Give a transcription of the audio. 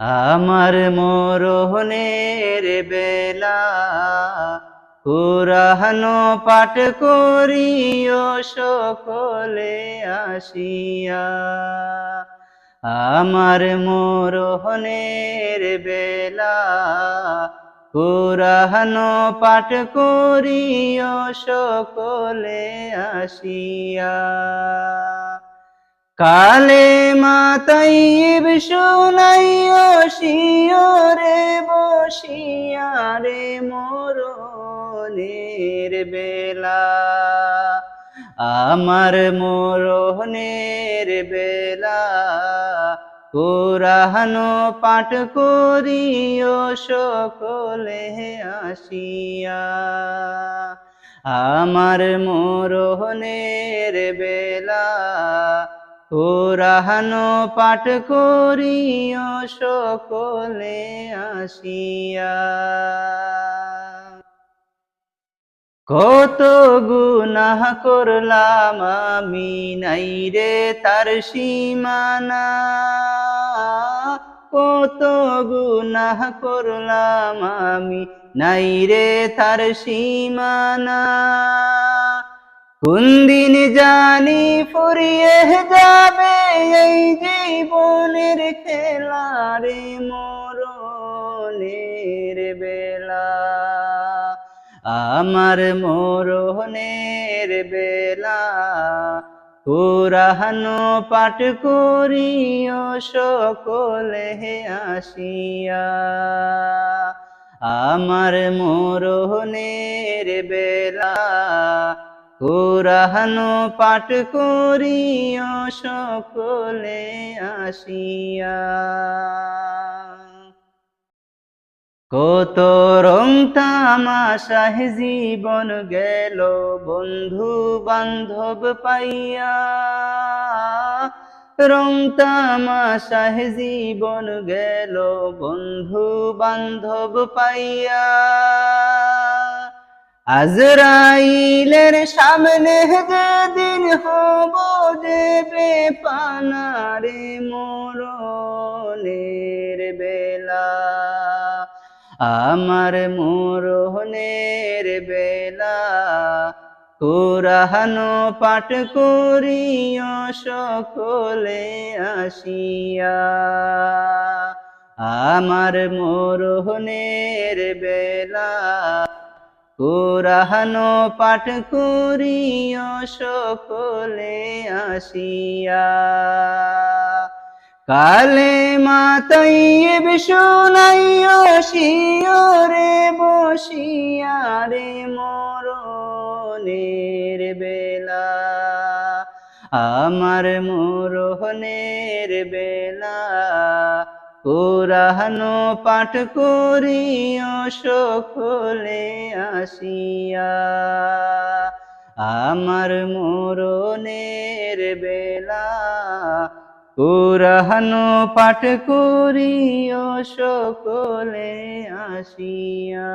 আমার মরহনের বেলা কুরাহানো পাঠ করিও সকলে আসিয়া। আমার মরহনের বেলা কুরাহানো পাঠ করিও সকলে আসিয়া। কালে মাতাইব শুনাইও শিওরে বসিয়া রে মোরনের বেলা। আমার মোরনের বেলা কোরআনো পাঠ করিও সকলে আসিয়া। আমার মোরহনের বেলা কোরআনো পাঠ করিও সকলে আসিয়া। কত গুনাহ করলাম আমি নাই রে তার সীমানা। কত গুনাহ করলাম আমি নাই রে তার সীমানা। কোন দিন জানি ফুরিয়ে যাবে এই জীবনের খেলা রে মরণের বেলা। আমার মরণের বেলা কোরআনো পাঠ করিও সকলে আসিয়া। আমার মরণের বেলা কোরআনো পাঠ করিও সকলে আসিয়া। কত রং তামাশাহ জীবন গেল, বন্ধু বান্ধব পাইয়া। রং তামাশাহ জীবন গেল, বন্ধু বান্ধব পাইয়া। আজরাইলের সামনে যেদিন হব দেবে পানারে মরণের বেলা, আমার মরণের বেলা কোরআনো পাঠ করিও সকলে আসিয়া, আমার মরণের বেলা কোরআনো পাঠ করিও সকলে আসিয়া। কালে মাতাইব শুনাইও শিওরে বসিয়া রে মরণের বেলা। আমার মরণের বেলা কোরআনো পাঠ করিও সকলে আসিয়া। আমার মরণের বেলা কোরআনো পাঠ করিও সকলে আসিয়া।